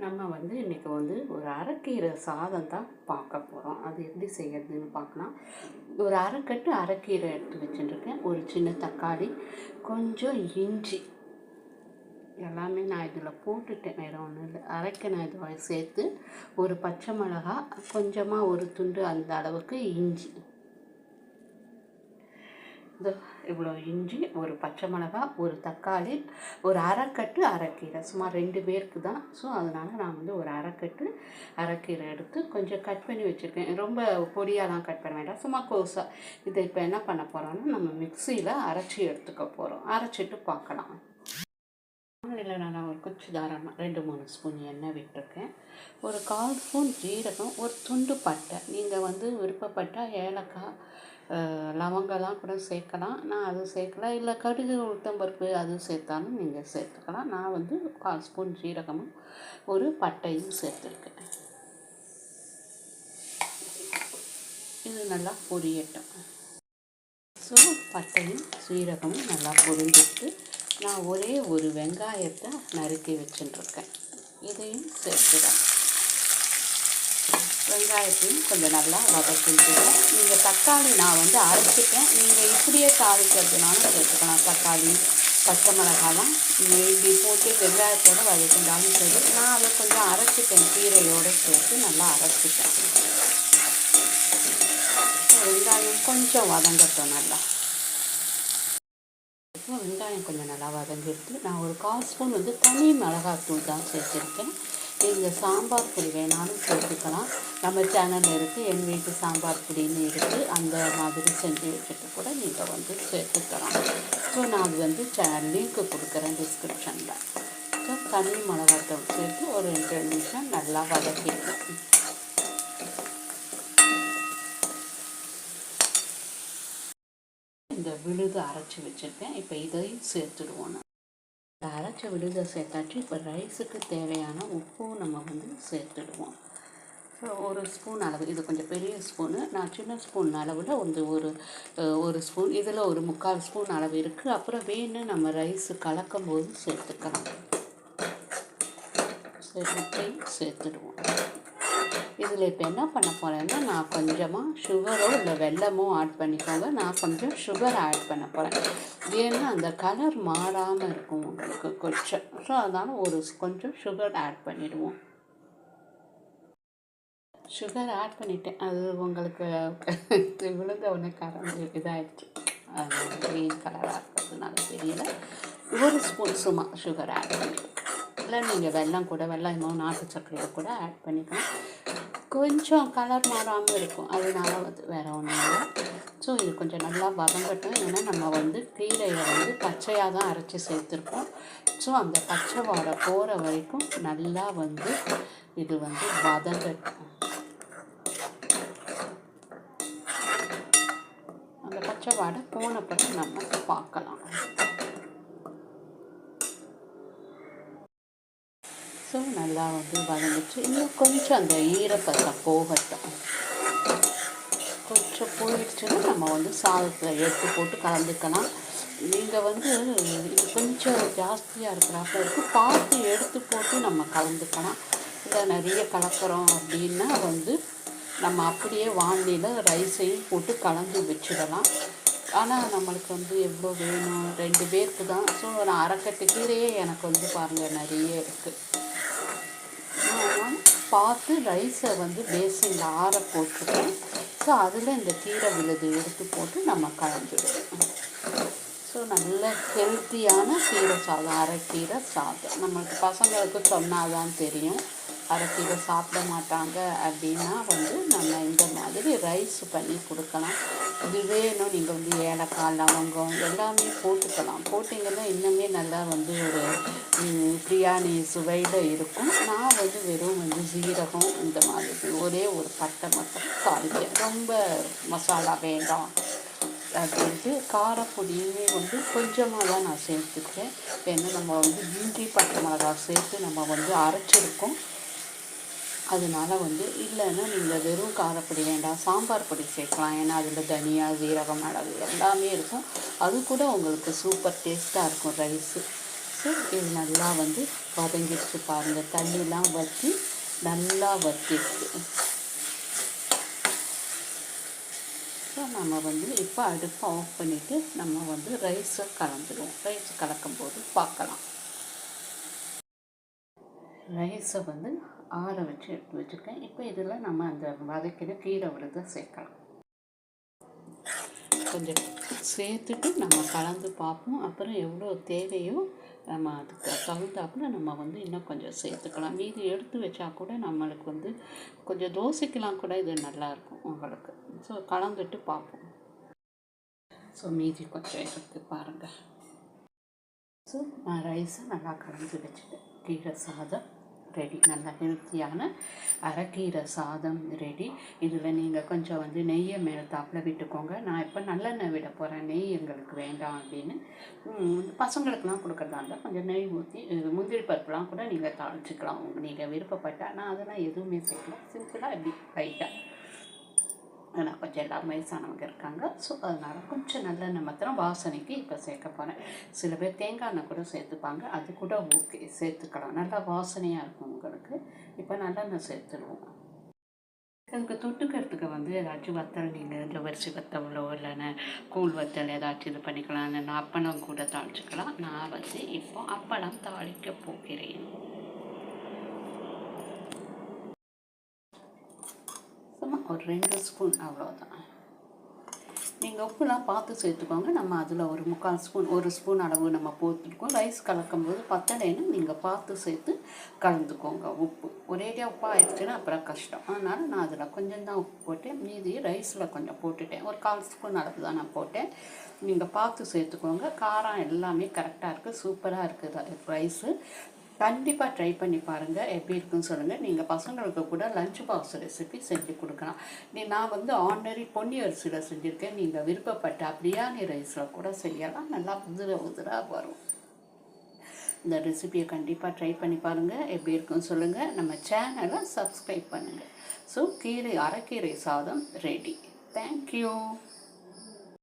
நம்ம வந்து இன்றைக்கி வந்து ஒரு அரைக்கீரை சாதம் தான் பார்க்க போகிறோம் அது எப்படி செய்யறதுன்னு பார்க்கலாம். ஒரு அரைக்கட்டு அரைக்கீரை எடுத்து வச்சுட்டுருக்கேன் ஒரு சின்ன தக்காளி கொஞ்சம் இஞ்சி. எல்லாமே நான் இதில் போட்டுட்டேன். வேறு ஒன்றும் இல்லை. அரைக்க நான் இதை சேர்த்து ஒரு பச்சை மிளகா கொஞ்சமாக ஒரு துண்டு அந்த அளவுக்கு இஞ்சி. இந்த இவ்வளோ இஞ்சி ஒரு பச்சை மிளகா ஒரு தக்காளி ஒரு அரைக்கட்டு அரைக்கீரை. சுமார் ரெண்டு பேருக்கு தான். ஸோ அதனால் நான் வந்து ஒரு அரைக்கட்டு அரைக்கீரை எடுத்து கொஞ்சம் கட் பண்ணி வச்சுருக்கேன். ரொம்ப பொடியாலாம் கட் பண்ண வேண்டாம். சும்மா கோஸாக இதை இப்போ என்ன பண்ண போகிறோன்னா நம்ம மிக்சியில் அரைச்சி எடுத்துக்க போகிறோம் அரைச்சிட்டு பார்க்கலாம். இல்லை நான் ஒரு குச்சி தாராளமாக ரெண்டு மூணு ஸ்பூன் எண்ணெய் விட்டுருக்கேன். ஒரு கால் ஸ்பூன் ஜீரகம் ஒரு துண்டு பட்டை. நீங்கள் வந்து விருப்பப்பட்டால் ஏலக்காய் லவங்கெல்லாம் கூட சேர்க்கலாம். நான் அது சேர்க்கல இல்லை கடுகு உளுத்தம்பருப்பு அது சேர்த்தாலும் நீங்கள் சேர்த்துக்கலாம். நான் வந்து கால் ஸ்பூன் ஜீரகமும் ஒரு பட்டையும் சேர்த்துருக்கேன். இது நல்லா பொரியட்டும். ஸோ பட்டையும் சீரகமும் நல்லா பொரிஞ்சிட்டு நான் ஒரே ஒரு வெங்காயத்தை நறுக்கி வச்சுட்டுருக்கேன் இதையும் சேர்த்துறேன் வெங்காயத்தையும் கொஞ்சம் நல்லா வதக்கிட்டுருக்கேன் நீங்கள் தக்காளி நான் வந்து அரைச்சிட்டேன் நீங்கள் இப்படியே தாளிக்கிறதுனாலும் சேர்த்துக்கலாம். தக்காளி பச்சை மிளகாலாம் நீங்கள் இப்படி போட்டு வெங்காயத்தோடு வதக்கிட்டாலும் சரி. நான் அதை கொஞ்சம் அரைச்சிட்டேன் கீரையோடு சேர்த்து நல்லா அரைச்சிட்டேன் வெங்காயம் கொஞ்சம் வதங்கட்டும் நல்லா. வெங்காயம் கொஞ்சம் நல்லா வதங்கிடுது நான் ஒரு கால் ஸ்பூன் வந்து தனி மிளகாத்தூள் தான் சேர்த்துருக்கேன். நீங்கள் சாம்பார் பொடி வேணாலும் சேர்த்துக்கலாம். நம்ம சேனலில் இருக்குது என் வீட்டு சாம்பார் பொடின்னு இருக்குது அந்த மாதிரி செஞ்சு வச்சுட்டு கூட நீங்கள் வந்து சேர்த்துக்கலாம். ஸோ நான் அது வந்து லிங்க்கு கொடுக்குறேன் டிஸ்கிரிப்ஷனில் ஸோ தனி மிளகாத்தூள் சேர்த்து ஒரு ரெண்டு நிமிஷம் நல்லா வதக்கிடுவேன் இந்த விழுது அரைச்சி வச்சுருக்கேன். இப்போ இதையும் சேர்த்துடுவோம் நான். இந்த சேர்த்தாச்சு. இப்போ ரைஸுக்கு தேவையான உப்பும் நம்ம வந்து சேர்த்துடுவோம். ஸோ ஒரு ஸ்பூன் அளவு இது கொஞ்சம் பெரிய ஸ்பூனு. நான் சின்ன ஸ்பூன் அளவில் வந்து ஒரு ஒரு ஸ்பூன் இதில் ஒரு முக்கால் ஸ்பூன் அளவு இருக்குது அப்புறம் வேணும் நம்ம ரைஸு கலக்கும் போது சேர்த்துக்கலாம். சேர்த்து சேர்த்துடுவோம். இதில் இப்போ என்ன பண்ண போகிறேன்னா நான் கொஞ்சமாக சுகரோ இல்லை வெள்ளமோ ஆட் பண்ணிக்கோங்க. நான் கொஞ்சம் சுகர் ஆட் பண்ண போகிறேன் ஏன்னா அந்த கலர் மாறாமல் இருக்கும் உங்களுக்கு. கொஞ்சம் ஸோ அதனால் ஒரு கொஞ்சம் சுகர் ஆட் பண்ணிவிடுவோம் சுகர் ஆட் பண்ணிட்டேன். அது உங்களுக்கு விழுந்த உடனே கரண்டு இதாகிடுச்சு க்ரீன் கலராக இருக்கிறதுனால தெரியல. ஒரு ஸ்பூன் சும்மா சுகர் ஆட் பண்ணிவிடுவோம் இல்லை நீங்கள் வெள்ளம் கூட வெள்ளம் இன்னும் நாட்டு சர்க்கரையை கூட ஆட் பண்ணிக்கலாம். கொஞ்சம் கலர் மாறாமல் இருக்கும். அதனால வந்து வேறு ஒன்றும் இல்லை. ஸோ இது கொஞ்சம் நல்லா வதங்கட்டும். ஏன்னா நம்ம வந்து கீரையை வந்து பச்சையாக தான் அரைச்சி சேர்த்துருக்கோம் ஸோ அந்த பச்சை வாடை போகிற வரைக்கும் நல்லா வந்து இது வந்து வதங்கட்டும். அந்த பச்சை வாடை போன பிறகு நம்ம பார்க்கலாம். ஸோ நல்லா வந்து வதங்கிச்சு இன்னும் கொஞ்சம் அந்த ஈரப்பதம் போகட்டும். கொஞ்சம் போயிடுச்சுன்னா நம்ம வந்து சாதத்தில் எடுத்து போட்டு கலந்துக்கலாம். நீங்கள் வந்து இது கொஞ்சம் ஜாஸ்தியாக இருக்கிறாப்ப இருக்குது பார்த்து எடுத்து போட்டு நம்ம கலந்துக்கலாம். இல்லை நிறைய கலக்கிறோம் அப்படின்னா வந்து நம்ம அப்படியே வாண்டியில் ரைஸையும் போட்டு கலந்து வச்சிடலாம். ஆனால் நம்மளுக்கு வந்து எவ்வளோ வேணும்? ரெண்டு பேருக்கு தான். ஸோ நான் அரைக்கட்டு கீரையே எனக்கு வந்து பாருங்கள் நிறைய இருக்குது பார்த்து ரைஸை வந்து பேசனில் ஆற போட்டுருக்கேன் ஸோ அதில் இந்த கீரை விழுது எடுத்து போட்டு நம்ம கலந்துடுவோம் ஸோ நல்ல ஹெல்த்தியான கீரை சாதம் அரைக்கீரை சாதம். நம்மளுக்கு பசங்களுக்கு சொன்னால் தான் தெரியும் அரைக்கீரை சாப்பிட மாட்டாங்க அப்படின்னா வந்து நம்ம இந்த மாதிரி ரைஸ் பண்ணி கொடுக்கலாம். இது வேணும். நீங்கள் வந்து ஏலக்காய் லவங்கம் எல்லாமே போட்டுக்கலாம். போட்டிங்கன்னா இன்னுமே நல்லா வந்து ஒரு பிரியாணி சுவையில் இருக்கும். நான் வந்து வெறும் வந்து சீரகம் இந்த மாதிரி ஒரே ஒரு பட்டை மட்டும் தாளிக்கிறேன் ரொம்ப மசாலா வேண்டாம் அப்படின்ட்டு காரப்பொடியுமே வந்து கொஞ்சமாக தான் நான் சேர்த்துக்கிறேன் இப்போ என்ன நம்ம வந்து இஞ்சி பட்டை மிளகா சேர்த்து நம்ம வந்து அரைச்சிருக்கோம். அதனால் வந்து இல்லைன்னா நீங்கள் வெறும் காரப்பொடி வேண்டாம் சாம்பார் பொடி சேர்க்கலாம். ஏன்னா அதில் தனியா ஜீரகம் மிளகு எல்லாமே இருக்கும். அது கூட உங்களுக்கு சூப்பர் டேஸ்ட்டாக இருக்கும் ரைஸு ஸோ இது நல்லா வந்து வதங்கிடுச்சு பாருங்கள் தண்ணிலாம் வற்றி நல்லா வற்றிடுச்சு ஸோ நம்ம வந்து இப்போ அடுப்பை ஆஃப் பண்ணிவிட்டு நம்ம வந்து ரைஸை கலந்துடுவோம். ரைஸ் கலக்கும்போது பார்க்கலாம். ரைஸை வந்து ஆற வச்சு எடுத்து வச்சுருக்கேன். இப்போ இதில் நம்ம அந்த வதக்கின கீரை விழுத சேர்க்கலாம். கொஞ்சம் சேர்த்துட்டு நம்ம கலந்து பார்ப்போம். அப்புறம் எவ்வளோ தேவையோ நம்ம அதுக்கு தகுந்தாப்புல நம்ம வந்து இன்னும் கொஞ்சம் சேர்த்துக்கலாம். மீதி எடுத்து வச்சா கூட நம்மளுக்கு வந்து கொஞ்சம் தோசைக்கெலாம் கூட இது நல்லாயிருக்கும் உங்களுக்கு. ஸோ கலந்துட்டு பார்ப்போம். ஸோ மீதி கொஞ்சம் எடுத்து பாருங்கள் ஸோ நான் ரைஸை நல்லா கலந்து வச்சுட்டேன். கீரை சாதம். ரெடி நல்ல ஹெல்த்தியான அரைக்கீரை சாதம் ரெடி இதில் நீங்கள் கொஞ்சம் வந்து நெய்யை மேலே தாப்பில் விட்டுக்கோங்க. நான் இப்போ நல்லெண்ணெய் விட போகிறேன் நெய் எங்களுக்கு வேண்டாம் அப்படின்னு. பசங்களுக்கெலாம் கொடுக்குறதா இருந்தால் கொஞ்சம் நெய் ஊற்றி முந்திரி பருப்புலாம் கூட நீங்கள் தாளிச்சிக்கலாம். நீங்கள் விருப்பப்பட்டால் நான் அதெல்லாம் எதுவுமே சேர்க்கலாம் சிம்பிளாக இப்படி லைட்டாக ஏன்னா கொஞ்சம் எல்லாம் வயசானவங்க இருக்காங்க. ஸோ அதனால் கொஞ்சம் நல்லெண்ணெய் மாத்திரம் வாசனைக்கு இப்போ சேர்க்க போகிறேன் சில பேர் தேங்காய் எண்ணெய் கூட சேர்த்துப்பாங்க. அது கூட ஓகே சேர்த்துக்கலாம். நல்லா வாசனையாக இருக்கும் உங்களுக்கு. இப்போ நல்லெண்ணெய் சேர்த்துருவோம். எனக்கு தொட்டுக்கிறதுக்கு வந்து ஏதாச்சும் வத்தல் நீங்கள் ஜவரிசி வத்தலோ இல்லைன்னா கூழ் வத்தல் ஏதாச்சும் இது பண்ணிக்கலாம். இல்லைன்னா அப்பளம் கூட தாளிச்சிக்கலாம். நான் வந்து இப்போ அப்பளம் தாளிக்க போகிறேன். சும்மா ஒரு ரெண்டு ஸ்பூன் அவ்வளோதான் நீங்கள் உப்புலாம் பார்த்து சேர்த்துக்கோங்க. நம்ம அதில் ஒரு முக்கால் ஸ்பூன் ஒரு ஸ்பூன் அளவு நம்ம போட்டுருக்கோம். ரைஸ் கலக்கும்போது பத்தலைன்னு நீங்கள் பார்த்து சேர்த்து கலந்துக்கோங்க உப்பு. ஒரேடியாக உப்பாக ஆயிடுச்சுன்னா அப்புறம் கஷ்டம். அதனால் நான் அதில் கொஞ்சம் தான் உப்பு போட்டேன். மீதி ரைஸில் கொஞ்சம் போட்டுட்டேன். ஒரு கால் ஸ்பூன் அளவு தான் நான் போட்டேன். நீங்கள் பார்த்து சேர்த்துக்கோங்க. காரம் எல்லாமே கரெக்டாக இருக்குது சூப்பராக இருக்குது ரைஸு. கண்டிப்பாக ட்ரை பண்ணி பாருங்கள் எப்படி இருக்குன்னு சொல்லுங்கள் நீங்கள் பசங்களுக்கு கூட லஞ்ச் பாக்ஸ் ரெசிபி செஞ்சு கொடுக்கலாம். நீ நான் வந்து ஆர்டினரி பொன்னி அரிசியில் செஞ்சுருக்கேன். நீங்கள் விருப்பப்பட்ட பிரியாணி ரைஸில் கூட செய்யலாம். நல்லா உதிர உதிராக வரும். இந்த ரெசிபியை கண்டிப்பாக ட்ரை பண்ணி பாருங்கள் எப்படி இருக்குன்னு சொல்லுங்கள் நம்ம சேனலை சப்ஸ்கிரைப் பண்ணுங்கள் ஸோ கீரை அரைக்கீரை சாதம் ரெடி தேங்க்யூ